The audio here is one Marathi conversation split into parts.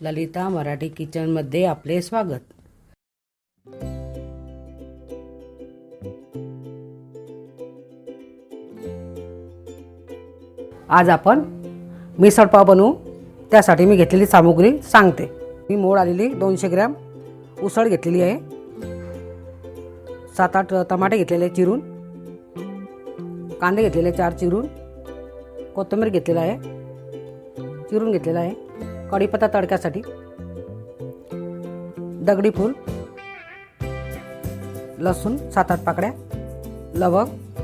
ललिता मराठी किचनमध्ये आपले स्वागत. आज आपण मिसळपाव बनवू. त्यासाठी मी घेतलेली सामुग्री सांगते. मी मोड आलेली दोनशे ग्रॅम. उसळ घेतलेली आहे. सात आठ टमाटे घेतलेले चिरून. कांदे घेतलेले चार चिरून. कोथिंबीर घेतलेला आहे. चिरून घेतलेला आहे. कढीपत्ता तडक्यासाठी दगडी फूल लसूण सात आठ पाकड्या लवंग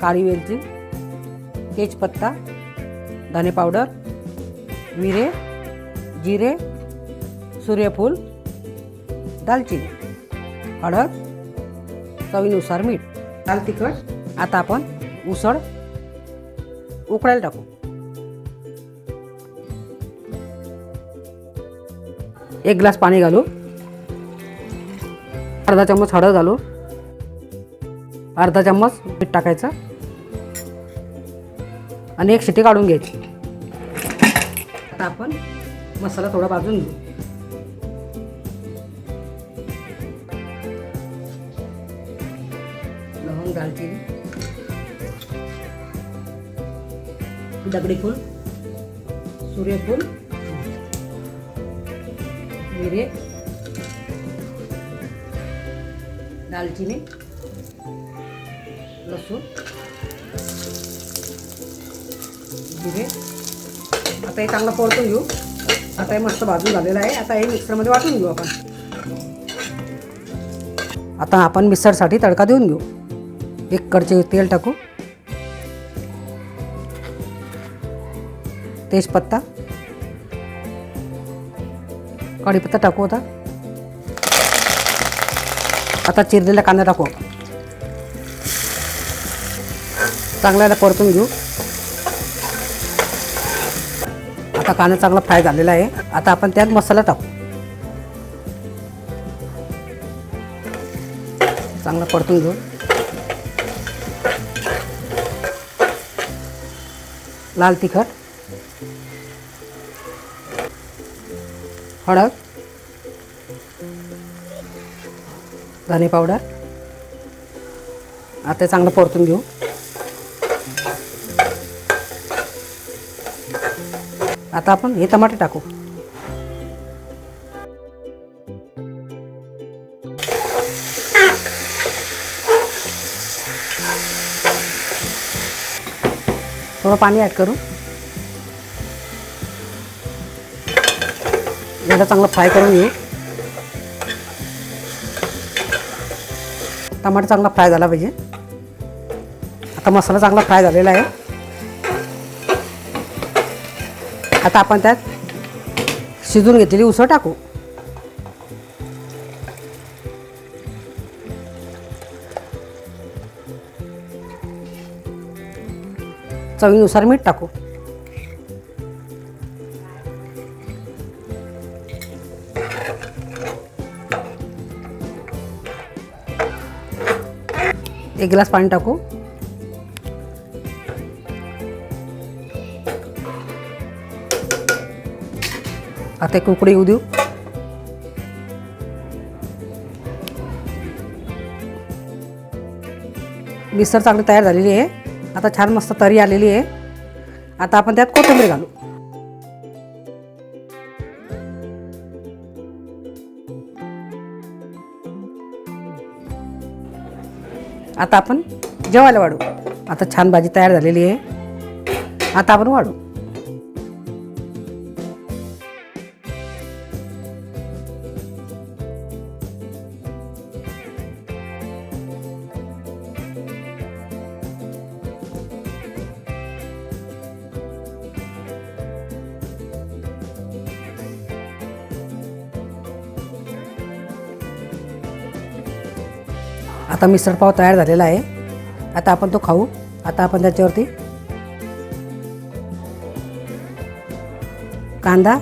काळी वेलची तेजपत्ता धने पावडर मिरे जिरे सूर्यफूल दालचिनी हळद चवीनुसार मीठ. दाल तिखट आता आपण उसळ उकळायला टाकू. एक ग्लास पाणी घालू. अर्धा चम्मच हळद घालू. अर्धा चम्मच मीठ टाकायचं. आणि एक शिटी काढून घ्यायची. आता आपण मसाला थोडा भाजून घेऊ. लवंग दालचिनी. दगडी फूल. सूर्यफूल. जिरे दालचिनी लसूण जिरे आता हे चांगलं परतून घेऊ आता हे मस्त भाजून झालेलं आहे आता हे मिक्सरमध्ये वाटून घेऊ आपण आता आपण मिक्सरसाठी तडका देऊन घेऊ एक कडचे तेल टाकू तेजपत्ता कढीपत्ता टाकू आता. आता चिरलेला कांदा टाकू. चांगल्याला परतून घेऊ. आता कांदा चांगला फ्राय झालेला आहे. आता आपण त्यात मसाला टाकू. चांगला परतून घेऊ. लाल तिखट. हळद धने पावडर. आता चांगलं परतून घेऊ. आता आपण हे टमाटे टाकू. थोडं पाणी ॲड करू. कांदा चांगला फ्राय करून घेऊ. टमाटा चांगला फ्राय झाला पाहिजे. आता मसाला चांगला फ्राय झालेला आहे. आता आपण त्यात शिजून घेतलेली उसळ टाकू. चवीनुसार मीठ टाकू. एक ग्लास पाणी टाकू. आता एक उकडे येऊ देऊ. मिसळ चांगली तयार झालेली आहे. आता छान मस्त तरी आलेली आहे. आता आपण त्यात कोथिंबीर घालू. आता आपण जेवायला वाढू. आता छान भाजी तयार झालेली आहे. आता आपण वाढू. आता मिसळपाव तयार झालेला आहे. आता आपण तो खाऊ. आता आपण त्याच्यावरती कांदा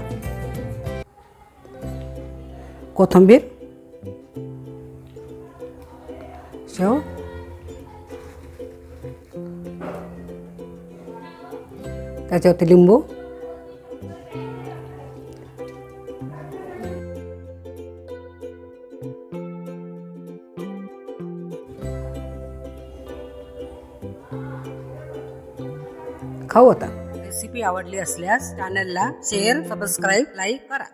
कोथिंबीर शेव त्याच्यावरती लिंबू खाऊ आता. रेसिपी आवडली असल्यास चॅनलला शेअर सबस्क्राईब लाईक करा.